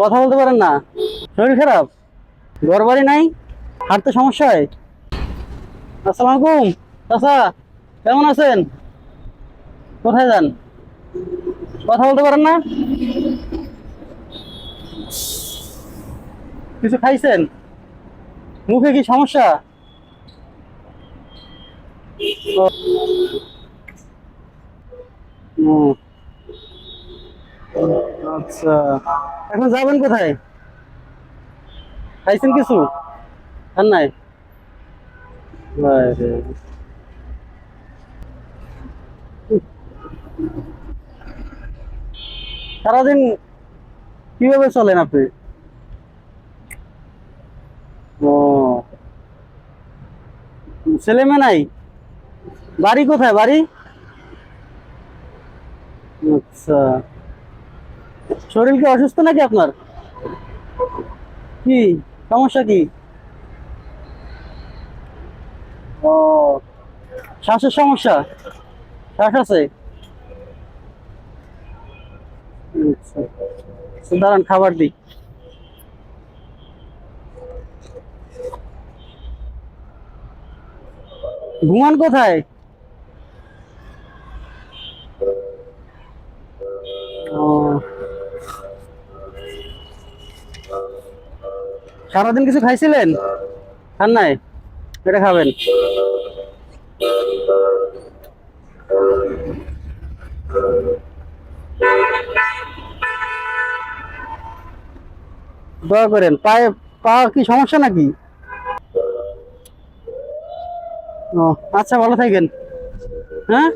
কথা বলতে পারেন না। শরীর খারাপ? ঘর বাড়ি নাই? হাঁটতে সমস্যা হয়? আসসালামু আলাইকুম। কেমন আছেন? কোথায় যান? কথা বলতে পারেন না? কিছু খাইছেন? মুখে কি সমস্যা। আচ্ছা। এখন যাবেন কোথায়? খাইছেন কিছু? নাই? সারাদিন কীভাবে চলেন আপনি? ও। ছেলে মেয়ে নাই? বাড়ি কোথায়? বাড়ি? আচ্ছা। শরীর কি অসুস্থ নাকি আপনার? কি? সমস্যা কি? ও শ্বাসের সমস্যা। শ্বাস আছে? আচ্ছা। আচ্ছা, দাঁড়ান খাবার দিই। ঘুমান কোথায়? সারাদিন কিছু খাইছিলেন? খান নাই? এটা খাবেন। দয়া করেন, পায়ে পা কি সমস্যা নাকি? ও আচ্ছা ভালো থাকেন। হ্যাঁ?